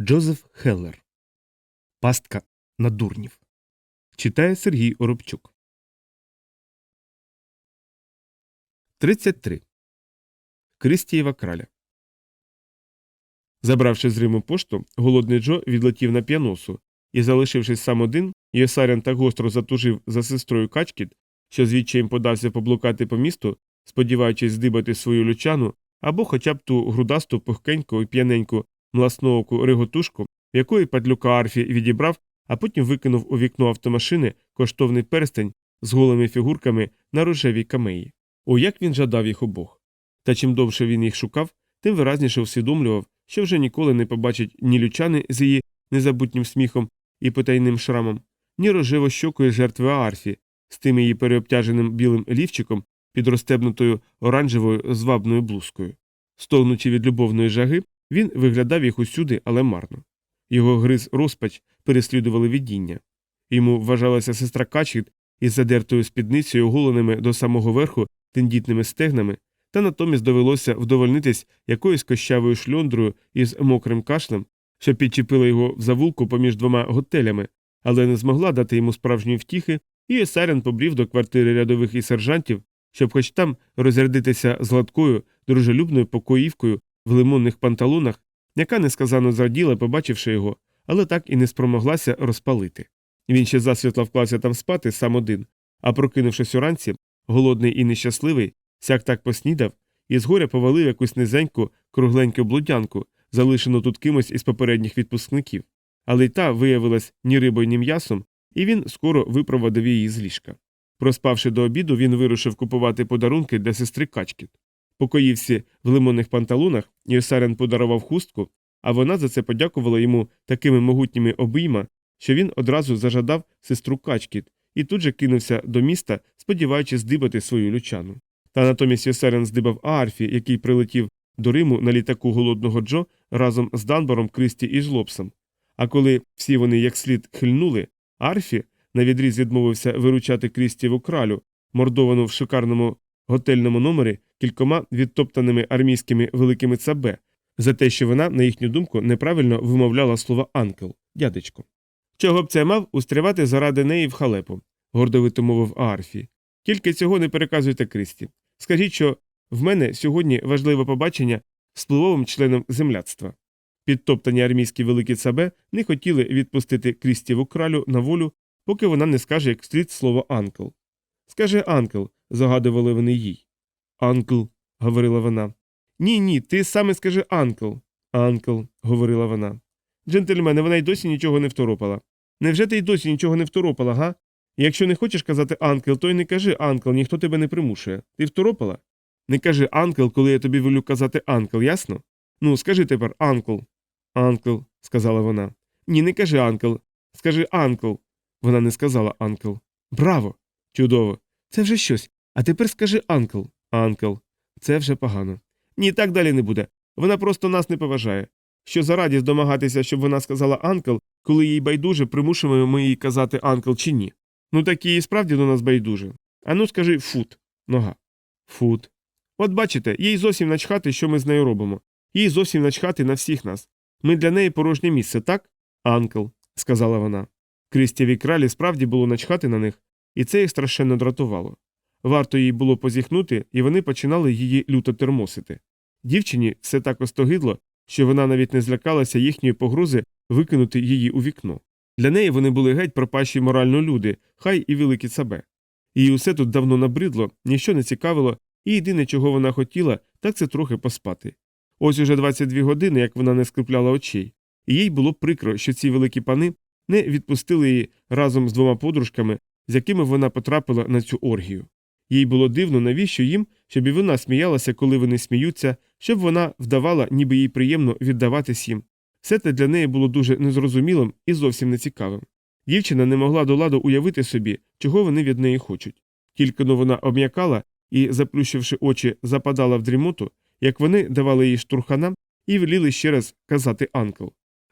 Джозеф Хеллер. Пастка на дурнів. Читає Сергій Оробчук. 33. Кристієва краля. Забравши з Риму пошту, голодний Джо відлетів на п'яносу і, залишившись сам один, Єсарян так гостро затужив за сестрою Качкіт, що звідчаєм подався поблукати по місту, сподіваючись здибати свою лючану або хоча б ту грудасту пухкеньку і п'яненьку мласнооку риготушку, якої падлюка Арфі відібрав, а потім викинув у вікно автомашини коштовний перстень з голими фігурками на рожевій камеї. О, як він жадав їх обох. Та чим довше він їх шукав, тим виразніше усвідомлював, що вже ніколи не побачить ні лючани з її незабутнім сміхом і потайним шрамом, ні рожево-щокої жертви Арфі з тим її переобтяженим білим лівчиком під розстебнутою оранжевою звабною блузкою. Стогнучи від любовної жаги, він виглядав їх усюди, але марно. Його гриз розпач переслідували видіння. Йому вважалася сестра Качіт із задертою спідницею, оголеними до самого верху тендітними стегнами, та натомість довелося вдовольнитись якоюсь кощавою шльондрою із мокрим кашлем, що підчепила його в завулку поміж двома готелями, але не змогла дати йому справжньої втіхи, і Есарян побрів до квартири рядових і сержантів, щоб хоч там розрядитися з гладкою, дружелюбною покоївкою в лимонних панталонах, яка несказано зраділа, побачивши його, але так і не спромоглася розпалити. Він ще засвітла вклався там спати сам один, а прокинувшись уранці, голодний і нещасливий, сяк так поснідав і згоря повалив якусь низеньку, кругленьку блудянку, залишену тут кимось із попередніх відпускників. Але й та виявилась ні рибою, ні м'ясом, і він скоро випроводив її з ліжка. Проспавши до обіду, він вирушив купувати подарунки для сестри Качкіт. Покоївся в лимонних панталонах, Йосарен подарував хустку, а вона за це подякувала йому такими могутніми обійма, що він одразу зажадав сестру Качкіт і тут же кинувся до міста, сподіваючись здибати свою лючану. Та натомість Йосарен здибав Аарфі, який прилетів до Риму на літаку голодного Джо разом з Данбором, Кристі і Жлобсом. А коли всі вони як слід хильнули, Арфі навідріз відмовився виручати Крістіву кралю, мордовану в шикарному готельному номері кількома відтоптаними армійськими великими цабе, за те, що вона, на їхню думку, неправильно вимовляла слово анкел, дядечко. Чого б це мав устрівати заради неї в халепу, гордовито мовив Арфі. Тільки цього не переказуйте Крісті. Скажіть, що в мене сьогодні важливе побачення з впливовим членом земляцтва. Підтоптані армійські великі цабе не хотіли відпустити Крістіву кралю на волю, поки вона не скаже як слід слово анкл. Скажи анкл, загадували вони їй. Анкл, говорила вона. Ні, ні, ти саме скажи анкл. Анкл, говорила вона. Джентльмене, вона й досі нічого не второпала. Невже ти й досі нічого не второпала, га? Якщо не хочеш казати анкл, то й не кажи анкл, ніхто тебе не примушує. Ти второпала? Не кажи анкл, коли я тобі велю казати анкл, ясно? Ну, скажи тепер анкл. Анкл, сказала вона. Ні, не кажи анкл. Скажи анкл. Вона не сказала анкл. Браво! Чудово! Це вже щось. А тепер скажи анкл. Анкл. Це вже погано. Ні, так далі не буде. Вона просто нас не поважає. Що за радість домагатися, щоб вона сказала анкл, коли їй байдуже, примушуємо ми їй казати анкл чи ні. Ну так їй справді до нас байдуже. Ану скажи фут. Нога. Фут. От бачите, їй зовсім начхати, що ми з нею робимо. Їй зовсім начхати на всіх нас. Ми для неї порожнє місце, так? Анкл, сказала вона. Крістєвій кралі справді було начхати на них, і це їх страшенно дратувало. Варто їй було позіхнути, і вони починали її люто термосити. Дівчині все так остогидло, що вона навіть не злякалася їхньої погрози викинути її у вікно. Для неї вони були геть пропащі морально люди, хай і великі цабе. Їй усе тут давно набридло, ніщо не цікавило, і єдине, чого вона хотіла, так це трохи поспати. Ось уже 22 години, як вона не скрипляла очей, і їй було прикро, що ці великі пани не відпустили її разом з двома подружками, з якими вона потрапила на цю оргію. Їй було дивно, навіщо їм, щоб і вона сміялася, коли вони сміються, щоб вона вдавала, ніби їй приємно віддаватись їм. Все це для неї було дуже незрозумілим і зовсім нецікавим. Дівчина не могла до ладу уявити собі, чого вони від неї хочуть. Тільки но вона обм'якала і, заплющивши очі, западала в дрімоту, як вони давали їй штурхана і веліли ще раз казати анкл.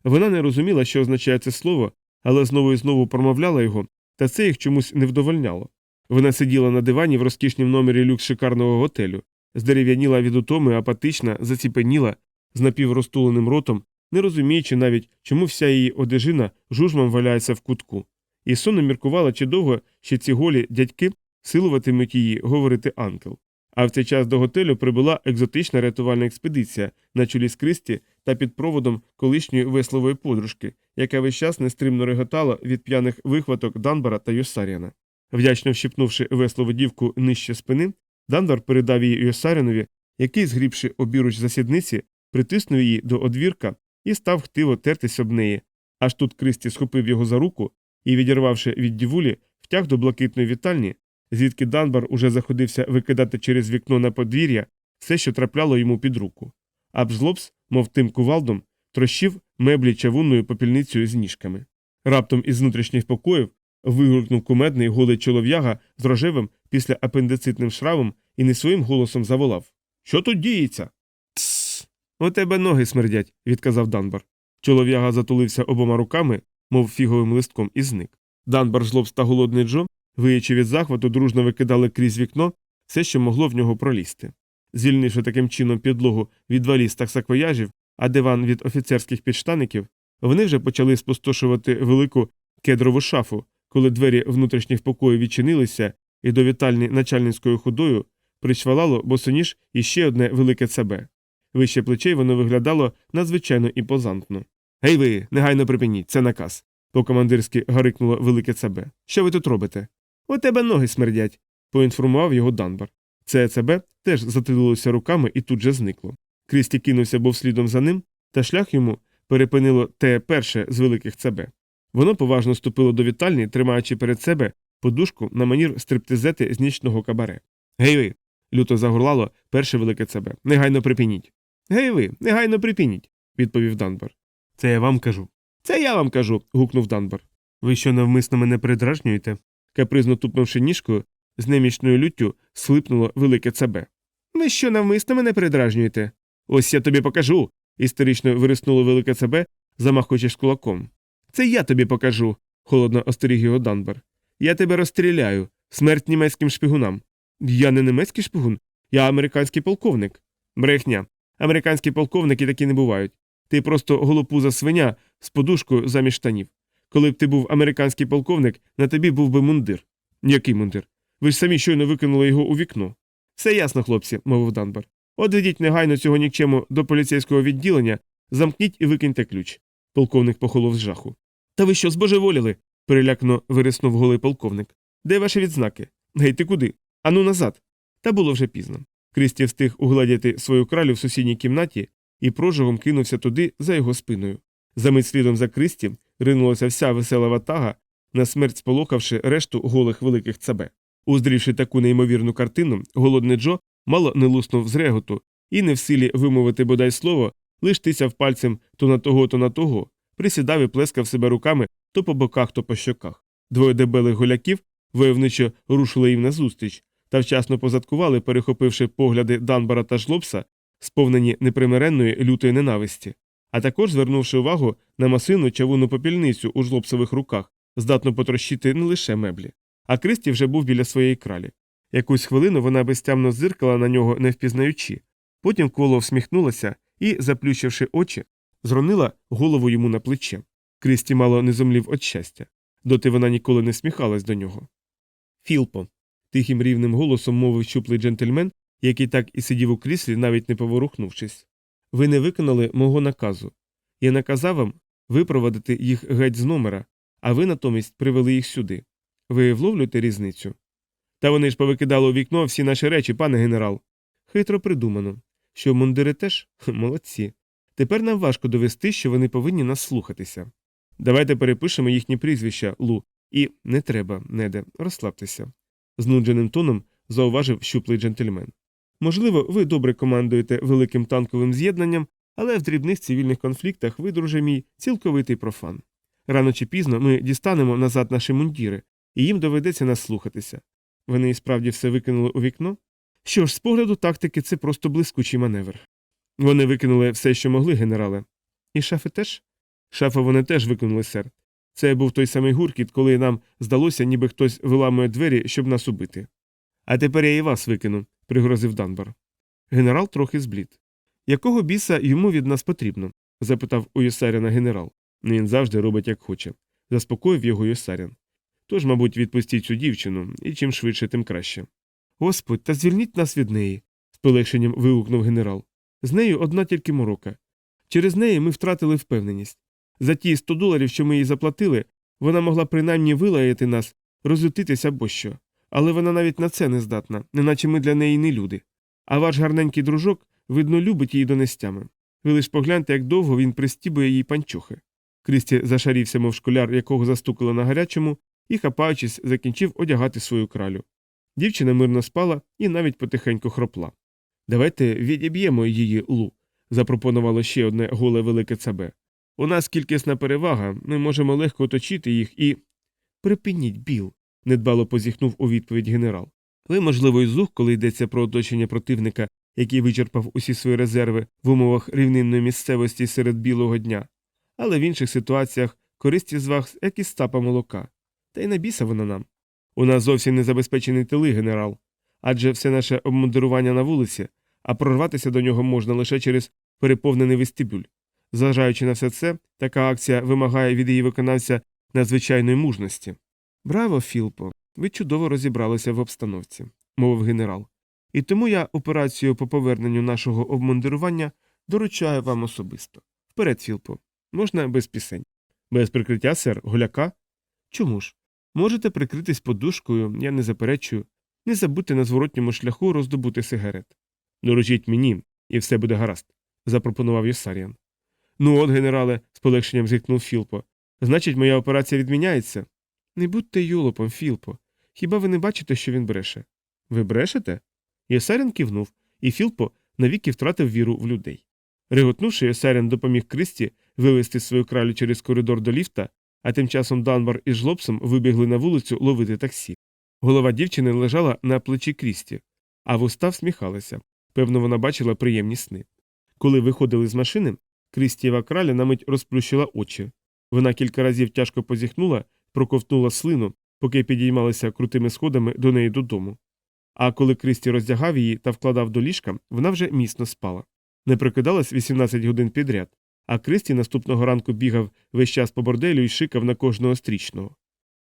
Вона не розуміла, що означає це слово, але знову і знову промовляла його, та це їх чомусь не вдовольняло. Вона сиділа на дивані в розкішнім номері люкс шикарного готелю, здерев'яніла від утоми, апатична, заціпеніла, з напіврозтуленим ротом, не розуміючи навіть, чому вся її одежина жужмом валяється в кутку. І сонно міркувала, чи довго ще ці голі дядьки силуватимуть її говорити анкел. А в цей час до готелю прибула екзотична рятувальна експедиція на чолі з Кристі та під проводом колишньої веслової подружки, яка весь час нестримно реготала від п'яних вихваток Данбара та Йосаріана. Вдячно вщипнувши веслову дівку нижче спини, Данбар передав її Йосаріанові, який, згрібши обіруч засідниці, притиснув її до одвірка і став хтиво тертись об неї. Аж тут Кристі схопив його за руку і, відірвавши від дівулі, втяг до блакитної вітальні, звідки Данбар уже заходився викидати через вікно на подвір'я все, що трапляло йому під руку. Абзлобс, мов тим кувалдом, трощив меблі чавунною попільницею з ніжками. Раптом із внутрішніх покоїв вигукнув кумедний голий чолов'яга з рожевим після апендицитним шрамом і не своїм голосом заволав Що тут діється? Тсс. У тебе ноги смердять, відказав Данбар. Чолов'яга затулився обома руками, мов фіговим листком, і зник. Данбар, жлобс та голодний Джо, виючи від захвату, дружно викидали крізь вікно все, що могло в нього пролізти. Звільнивши таким чином підлогу від валіз та саквояжів, а диван від офіцерських підштаників, вони вже почали спустошувати велику кедрову шафу, коли двері внутрішніх покоїв відчинилися, і до вітальні начальницькою ходою причвалало босоніж іще одне велике ЦБ. Вище плечей воно виглядало надзвичайно імпозантно. Гей ви, негайно припиніть, це наказ. По-командирськи гарикнуло велике ЦБ. Що ви тут робите? У тебе ноги смердять, поінформував його Данбар. Це ЦБ теж затилилося руками і тут же зникло. Крісті кинувся був слідом за ним, та шлях йому перепинило те перше з великих ЦБ. Воно поважно ступило до вітальні, тримаючи перед себе подушку на манір стриптизети з нічного кабаре. Гей ви. люто загорлало перше велике ЦБ. Негайно припиніть. Гей ви, негайно припиніть, відповів Данбар. Це я вам кажу. Це я вам кажу. гукнув Данбар. Ви що навмисно мене передражнюєте? Капризно тупнувши ніжкою, з немічною люттю схлипнуло велике ЦБ. Ви що навмисно мене передражнюєте? Ось я тобі покажу. істерично вириснуло велике ЦБ, замахуючись кулаком. Це я тобі покажу, холодно остеріг його Данбар. Я тебе розстріляю. Смерть німецьким шпигунам. Я не німецький шпигун, я американський полковник. Брехня. Американські полковники такі не бувають. Ти просто голопуза свиня з подушкою замість штанів. Коли б ти був американський полковник, на тобі був би мундир. Який мундир? Ви ж самі щойно викинули його у вікно. Все ясно, хлопці, мовив Данбар. Одведіть негайно цього нікчему до поліцейського відділення, замкніть і викиньте ключ. Полковник похолов з жаху. Та ви що, збожеволіли? перелякно вириснув голий полковник. Де ваші відзнаки? Гей, ти куди? Ану назад. Та було вже пізно. Крісті встиг угладіти свою кралю в сусідній кімнаті і прожогом кинувся туди за його спиною. Замить слідом за Крісті ринулася вся весела ватага, на смерть сполохавши решту голих великих цабе. Уздрівши таку неймовірну картину, голодний Джо мало не луснув з реготу і, не в силі вимовити бодай слово, лиш тисяв пальцем то на того, то на того, присідав і плескав себе руками то по боках, то по щоках. Двоє дебелих голяків войовничо рушили їм назустріч та вчасно позадкували, перехопивши погляди Данбара та Жлобса, сповнені непримиренної лютої ненависті, а також звернувши увагу на масивну чавунну попільницю у жлобсових руках, здатну потрощити не лише меблі. А Кристі вже був біля своєї кралі. Якусь хвилину вона безтямно зиркала на нього, не впізнаючи. Потім коло всміхнулася і, заплющивши очі, зронила голову йому на плече. Крісті мало не зомлів від щастя. Доти вона ніколи не сміхалась до нього. Філпо. тихим рівним голосом мовив щуплий джентльмен, який так і сидів у кріслі, навіть не поворухнувшись. Ви не виконали мого наказу. Я наказав вам випровадити їх геть з номера, а ви натомість привели їх сюди. Ви вловлюєте різницю? Та вони ж повикидали у вікно всі наші речі, пане генерал. Хитро придумано. Що мундири теж? Молодці. Тепер нам важко довести, що вони повинні нас слухатися. Давайте перепишемо їхні прізвища, Лу, і не треба, неде, розслабтеся. Знудженим тоном зауважив щуплий джентльмен. Можливо, ви добре командуєте великим танковим з'єднанням, але в дрібних цивільних конфліктах ви, друже мій, цілковитий профан. Рано чи пізно ми дістанемо назад наші мундіри, і їм доведеться нас слухатися. Вони і справді все викинули у вікно? Що ж, з погляду тактики, це просто блискучий маневр. Вони викинули все, що могли, генерале. І шафи теж? Шафи вони теж викинули, сер. Це був той самий гуркіт, коли нам здалося, ніби хтось виламує двері, щоб нас убити. А тепер я і вас викину, пригрозив Данбар. Генерал трохи зблід. Якого біса йому від нас потрібно? запитав у Йосаряна генерал. Він завжди робить, як хоче. Заспокоїв його Йосарян. Тож, мабуть, відпустіть цю дівчину, і чим швидше, тим краще. Господь, та звільніть нас від неї, з полегшенням вигукнув генерал. З нею одна тільки морока. Через неї ми втратили впевненість. За ті 100 доларів, що ми їй заплатили, вона могла принаймні вилаяти нас, розлютитися або що. Але вона навіть на це не здатна, неначе ми для неї не люди. А ваш гарненький дружок, видно, любить її донестями. Ви лиш погляньте, як довго він пристібує їй панчохи. Крісті зашарівся, мов школяр, якого застукали на гарячому, і, хапаючись, закінчив одягати свою кралю. Дівчина мирно спала і навіть потихеньку хропла. Давайте відіб'ємо її лу, запропонувало ще одне голе велике цабе. У нас кількісна перевага, ми можемо легко оточити їх і. Припиніть, біл, недбало позіхнув у відповідь генерал. Ви, можливо, й зух, коли йдеться про оточення противника, який вичерпав усі свої резерви в умовах рівнинної місцевості серед білого дня, але в інших ситуаціях користі з вас, як із стапа молока. Та й не біса вона нам. У нас зовсім не забезпечений тили, генерал, адже все наше обмундирування на вулиці, а прорватися до нього можна лише через переповнений вестибюль. Зважаючи на все це, така акція вимагає від її виконавця надзвичайної мужності. Браво, Філпо! Ви чудово розібралися в обстановці, мовив генерал. І тому я операцію по поверненню нашого обмундирування доручаю вам особисто. Вперед, Філпо, можна без пісень. Без прикриття, сер, голяка? Чому ж? Можете прикритись подушкою, я не заперечую. Не забудьте на зворотньому шляху роздобути сигарет. Доручіть мені, і все буде гаразд, запропонував Йосаріан. Ну от, генерале, з полегшенням згикнув Філпо. Значить, моя операція відміняється? Не будьте юлопом, Філпо. Хіба ви не бачите, що він бреше? Ви брешете? Йосаріан кивнув, і Філпо навіки втратив віру в людей. Реготнувши, Йосаріан допоміг Кристі вивести свою кралю через коридор до ліфта, а тим часом Данбар із жлобсом вибігли на вулицю ловити таксі. Голова дівчини лежала на плечі Крісті, а вуста всміхалися. Певно, вона бачила приємні сни. Коли виходили з машини, Крістієва краля на мить розплющила очі. Вона кілька разів тяжко позіхнула, проковтнула слину, поки підіймалися крутими сходами до неї додому. А коли Крісті роздягав її та вкладав до ліжка, вона вже міцно спала. Не прокидалась 18 годин підряд, а Крісті наступного ранку бігав весь час по борделю і шикав на кожного стрічного.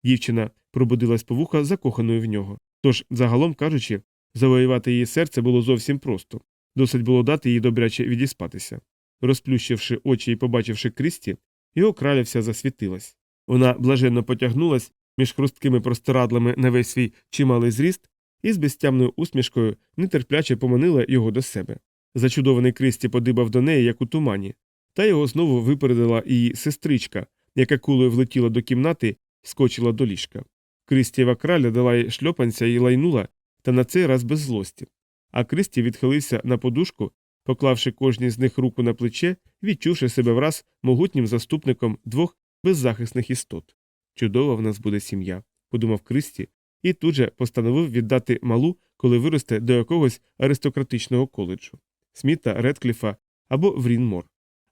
Дівчина пробудилась по вуха закоханою в нього. Тож, загалом кажучи, завоювати її серце було зовсім просто досить було дати їй добряче відіспатися. Розплющивши очі і побачивши Крісті, його краля вся засвітилась. Вона блаженно потягнулась між хрусткими простирадлами на весь свій чималий зріст і з безтямною усмішкою нетерпляче поманила його до себе. Зачудований Крісті подибав до неї, як у тумані, та його знову випередила її сестричка, яка кулею влетіла до кімнати скочила до ліжка. Крістієва краля дала їй шльопанця і лайнула, та на цей раз без злості. А Крісті відхилився на подушку, поклавши кожній з них руку на плече, відчувши себе враз могутнім заступником двох беззахисних істот. Чудова в нас буде сім'я, подумав Крісті, і тут же постановив віддати малу, коли виросте до якогось аристократичного коледжу Сміта, Редкліфа або Врінмор.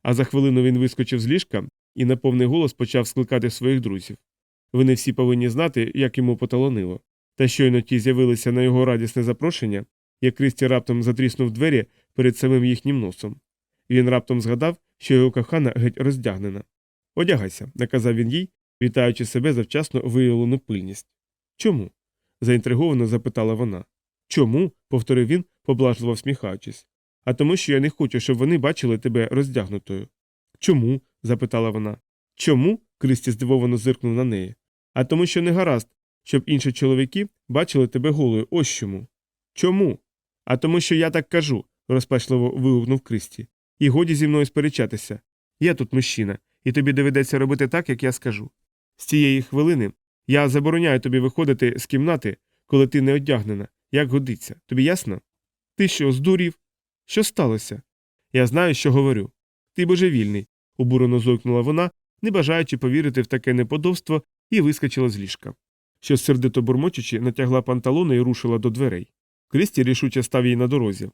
А за хвилину він вискочив з ліжка і на повний голос почав скликати своїх друзів. Вони всі повинні знати, як йому поталонило. Та щойно ті з'явилися на його радісне запрошення, як Крісті раптом затріснув двері перед самим їхнім носом. Він раптом згадав, що його кохана геть роздягнена. Одягайся, наказав він їй, вітаючи себе за вчасно виявлену пильність. Чому? заінтриговано запитала вона. Чому? повторив він, поблажливо всміхаючись. А тому, що я не хочу, щоб вони бачили тебе роздягнутою. Чому? запитала вона. Чому? Крісті здивовано зиркнув на неї. А тому, що не гаразд, щоб інші чоловіки бачили тебе голою. Ось чому. Чому? А тому, що я так кажу, розпачливо вигукнув Крісті. І годі зі мною сперечатися. Я тут мужчина, і тобі доведеться робити так, як я скажу. З цієї хвилини я забороняю тобі виходити з кімнати, коли ти не одягнена, як годиться. Тобі ясно? Ти що, здурів? Що сталося? Я знаю, що говорю. Ти божевільний, обурено зойкнула вона, не бажаючи повірити в таке неподобство, і вискочила з ліжка. Що сердито бурмочучи, натягла панталони і рушила до дверей. Крісті рішуче став їй на дорозі.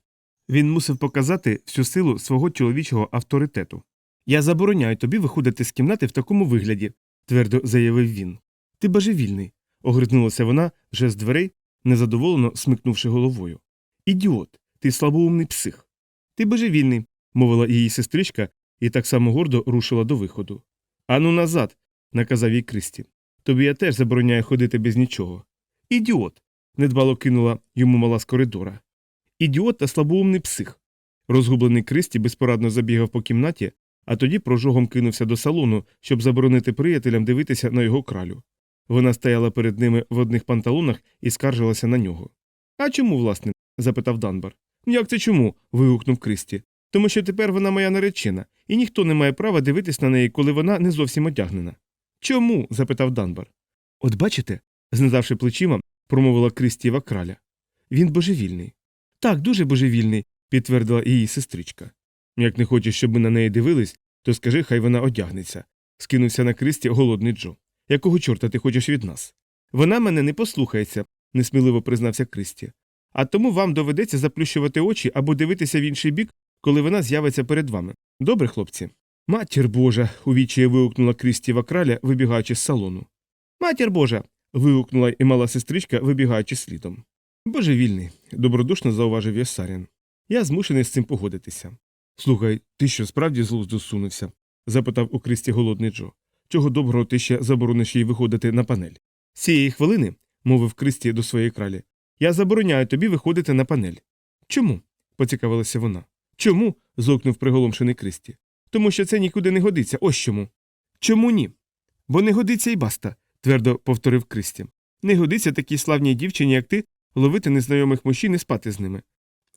Він мусив показати всю силу свого чоловічого авторитету. Я забороняю тобі виходити з кімнати в такому вигляді, твердо заявив він. Ти божевільний, огризнулася вона вже з дверей, незадоволено смикнувши головою. Ідіот, ти слабоумний псих. Ти божевільний, мовила її сестричка і так само гордо рушила до виходу. Ану назад, наказав їй Кристі. Тобі я теж забороняю ходити без нічого. Ідіот. недбало кинула йому мала з коридора. Ідіот та слабоумний псих. Розгублений Кристі безпорадно забігав по кімнаті, а тоді прожогом кинувся до салону, щоб заборонити приятелям дивитися на його кралю. Вона стояла перед ними в одних панталонах і скаржилася на нього. А чому, власне? запитав Данбар. Як це чому? вигукнув Кристі. Тому що тепер вона моя наречена, і ніхто не має права дивитись на неї, коли вона не зовсім одягнена. Чому? запитав Данбар. От бачите, знизавши плечима, промовила Крістієва краля. Він божевільний. Так, дуже божевільний, підтвердила її сестричка. Як не хочеш, щоб ми на неї дивились, то скажи, хай вона одягнеться. скинувся на Кристі голодний Джо. Якого чорта ти хочеш від нас? Вона мене не послухається, несміливо признався Кристі. А тому вам доведеться заплющувати очі або дивитися в інший бік, коли вона з'явиться перед вами. Добре, хлопці? Матір Божа. увічає вигукнула Крістіва краля, вибігаючи з салону. Матір Божа. вигукнула і мала сестричка, вибігаючи слідом. Божевільний, добродушно зауважив Йосарін. Я змушений з цим погодитися. Слухай, ти що справді з глузду сунувся? запитав у Крісті голодний Джо. Чого доброго ти ще заборониш їй виходити на панель? Цієї хвилини, мовив Кристі до своєї кралі, я забороняю тобі виходити на панель. Чому? поцікавилася вона. Чому? зокнув приголомшений Кристі. Тому що це нікуди не годиться, ось чому. Чому ні? Бо не годиться і баста, твердо повторив Кристі. Не годиться такій славній дівчині, як ти, ловити незнайомих мужчин і спати з ними.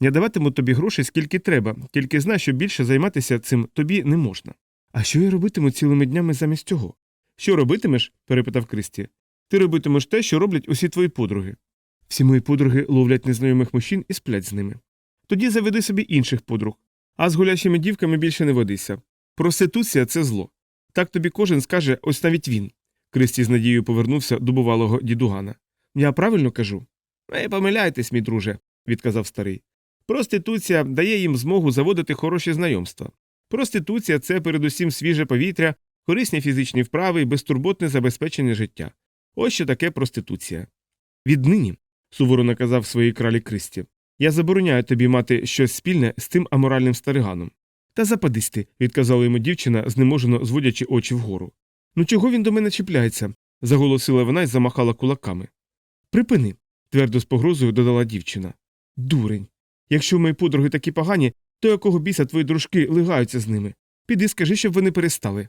Я даватиму тобі грошей скільки треба, тільки знай, що більше займатися цим тобі не можна. А що я робитиму цілими днями замість цього? Що робитимеш? перепитав Кристі. Ти робитимеш те, що роблять усі твої подруги. Всі мої подруги ловлять незнайомих мужчин і сплять з ними. Тоді заведи собі інших подруг, а з гулящими дівками більше не водися. Проституція це зло. Так тобі кожен скаже, ось навіть він. Кристі з надією повернувся до бувалого дідугана. Я правильно кажу? Не помиляйтесь, мій друже, відказав старий. Проституція дає їм змогу заводити хороші знайомства. Проституція це передусім свіже повітря, корисні фізичні вправи і безтурботне забезпечення життя. Ось що таке проституція. Віднині, суворо наказав своїй кралі Кристі, я забороняю тобі мати щось спільне з цим аморальним стариганом. Та западись ти, відказала йому дівчина, знеможено зводячи очі вгору. Ну чого він до мене чіпляється? заголосила вона і замахала кулаками. Припини, твердо з погрозою додала дівчина. Дурень. Якщо мої подруги такі погані, то якого біса твої дружки лигаються з ними? Піди скажи, щоб вони перестали.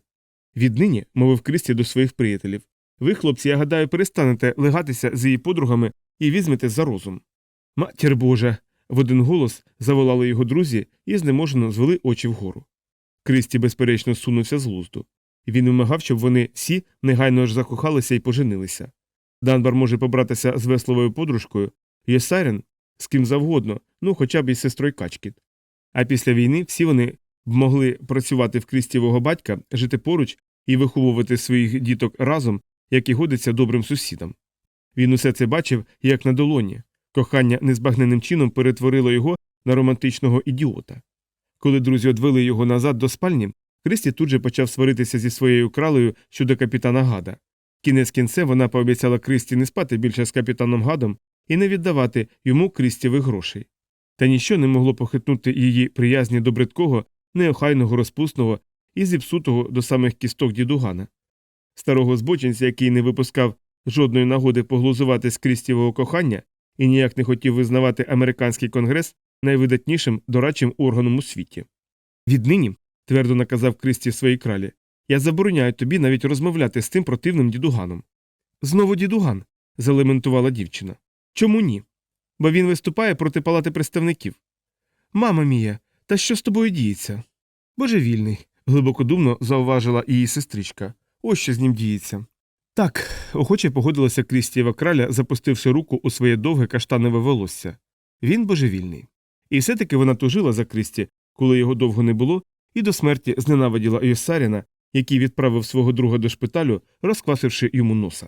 Віднині, мовив Крісті до своїх приятелів, ви, хлопці, я гадаю, перестанете легатися з її подругами і візьмете за розум. Матір Божа. в один голос заволали його друзі і знеможено звели очі вгору. Крісті, безперечно, сунувся з глузду. Він вимагав, щоб вони всі негайно ж закохалися і поженилися. Данбар може побратися з весловою подружкою, Єсарін з ким завгодно, ну хоча б із сестрою Качкіт. А після війни всі вони б могли працювати в крістівого батька, жити поруч і виховувати своїх діток разом, як і годиться добрим сусідам. Він усе це бачив як на долоні. Кохання незбагненним чином перетворило його на романтичного ідіота. Коли друзі одвели його назад до спальні, Крісті тут же почав сваритися зі своєю кралею щодо капітана Гада. Кінець кінцем вона пообіцяла Крісті не спати більше з капітаном Гадом і не віддавати йому крістєвих грошей. Та ніщо не могло похитнути її приязні до бридкого, неохайного розпусного і зіпсутого до самих кісток дідугана. Старого збочинця, який не випускав жодної нагоди поглузувати з крістєвого кохання і ніяк не хотів визнавати американський конгрес найвидатнішим дорадчим органом у світі. Віднині, твердо наказав Крісті своїй кралі, я забороняю тобі навіть розмовляти з тим противним дідуганом. Знову дідуган, залементувала дівчина. Чому ні? Бо він виступає проти палати представників. Мама мія, та що з тобою діється? Божевільний, глибокодумно зауважила її сестричка. Ось що з ним діється. Так, охоче погодилася Крістієва краля, запустивши руку у своє довге каштанове волосся. Він божевільний. І все таки вона тужила за Крісті, коли його довго не було, і до смерті зненавиділа Йосаріна, який відправив свого друга до шпиталю, розквасивши йому носа.